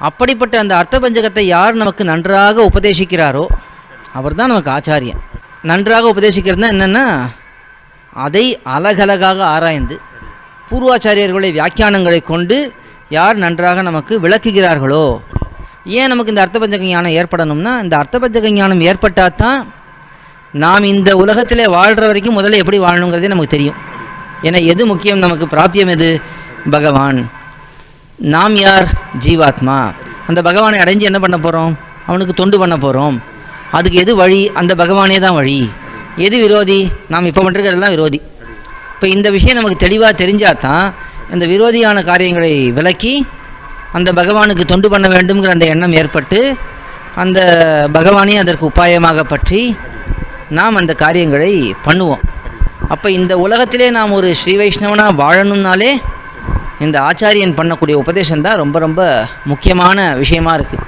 அப்படிப்பட்ட அந்த அர்த்த பஞ்சகத்தை யார் நமக்கு நன்றாக உபதேசிக்கிறாரோ அவர் தான் நமக்கு ஆச்சாரியன். நன்றாக உபதேசிக்கிறதுனா என்னென்னா அதை அலகலகாக ஆராய்ந்து பூர்வாச்சாரியர்களுடைய வியாக்கியானங்களை கொண்டு யார் நன்றாக நமக்கு விளக்குகிறார்களோ ஏன் நமக்கு இந்த அர்த்தபஞ்சக ஞானம் ஏற்படணும்னா இந்த அர்த்தபஞ்சக ஞானம் ஏற்பட்டால் தான் நாம் இந்த உலகத்திலே வாழ்கிற வரைக்கும் முதல்ல எப்படி வாழணுங்கிறதே நமக்கு தெரியும். ஏன்னா எது முக்கியம்? நமக்கு பிராப்பியம் எது? பகவான். நாம் யார்? ஜீவாத்மா. அந்த பகவானை அடைஞ்சு என்ன பண்ண போகிறோம் அவனுக்கு தொண்டு பண்ண போகிறோம் அதுக்கு எது வழி? அந்த பகவானே தான் வழி. எது விரோதி? நாம் இப்போ பண்ணுறதெல்லாம் விரோதி. இப்போ இந்த விஷயம் நமக்கு தெளிவாக தெரிஞ்சால் தான் இந்த விரோதியான காரியங்களை விலக்கி அந்த பகவானுக்கு தொண்டு பண்ண வேண்டும்ங்கிற அந்த எண்ணம் ஏற்பட்டு அந்த பகவானே அதற்கு உபாயமாக பற்றி நாம் அந்த காரியங்களை பண்ணுவோம். அப்போ இந்த உலகத்திலே நாம் ஒரு ஸ்ரீ வைஷ்ணவனாக வாழணும்னாலே இந்த ஆச்சாரியன் பண்ணக்கூடிய உபதேசம் தான் ரொம்ப ரொம்ப முக்கியமான விஷயமா இருக்குது